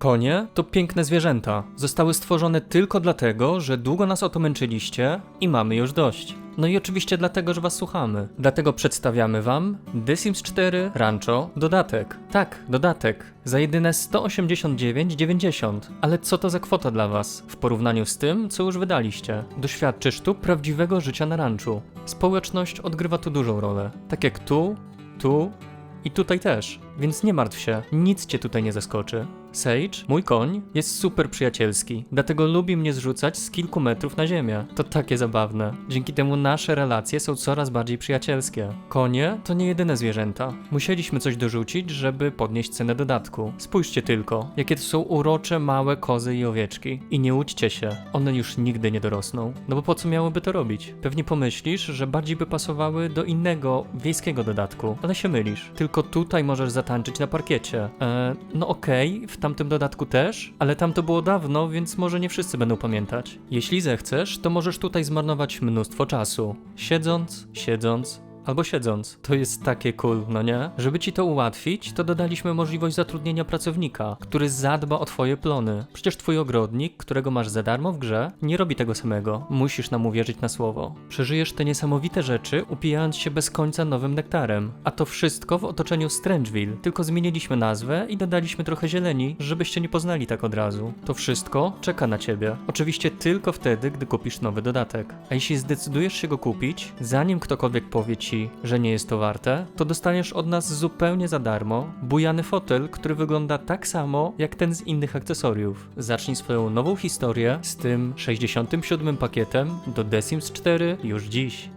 Konie to piękne zwierzęta. Zostały stworzone tylko dlatego, że długo nas o to męczyliście i mamy już dość. No i oczywiście dlatego, że was słuchamy. Dlatego przedstawiamy wam The Sims 4 Rancho dodatek. Tak, dodatek. Za jedyne 189,90. Ale co to za kwota dla was? W porównaniu z tym, co już wydaliście. Doświadczysz tu prawdziwego życia na ranczu. Społeczność odgrywa tu dużą rolę. Tak jak tu, tu i tutaj też, więc nie martw się, nic cię tutaj nie zaskoczy. Sage, mój koń, jest super przyjacielski, dlatego lubi mnie zrzucać z kilku metrów na ziemię. To takie zabawne. Dzięki temu nasze relacje są coraz bardziej przyjacielskie. Konie to nie jedyne zwierzęta. Musieliśmy coś dorzucić, żeby podnieść cenę dodatku. Spójrzcie tylko, jakie to są urocze małe kozy i owieczki. I nie łudźcie się, one już nigdy nie dorosną. No bo po co miałyby to robić? Pewnie pomyślisz, że bardziej by pasowały do innego, wiejskiego dodatku, ale się mylisz. Tylko tutaj możesz zatańczyć na parkiecie. Eee, no okej, w tamtym dodatku też, ale tam to było dawno, więc może nie wszyscy będą pamiętać. Jeśli zechcesz, to możesz tutaj zmarnować mnóstwo czasu. Siedząc, siedząc, Albo siedząc. To jest takie cool, no nie? Żeby ci to ułatwić, to dodaliśmy możliwość zatrudnienia pracownika, który zadba o twoje plony. Przecież twój ogrodnik, którego masz za darmo w grze, nie robi tego samego. Musisz nam uwierzyć na słowo. Przeżyjesz te niesamowite rzeczy, upijając się bez końca nowym nektarem. A to wszystko w otoczeniu Strangeville. Tylko zmieniliśmy nazwę i dodaliśmy trochę zieleni, żebyście nie poznali tak od razu. To wszystko czeka na ciebie. Oczywiście tylko wtedy, gdy kupisz nowy dodatek. A jeśli zdecydujesz się go kupić, zanim ktokolwiek powie że nie jest to warte, to dostaniesz od nas zupełnie za darmo bujany fotel, który wygląda tak samo jak ten z innych akcesoriów. Zacznij swoją nową historię z tym 67 pakietem do The Sims 4 już dziś.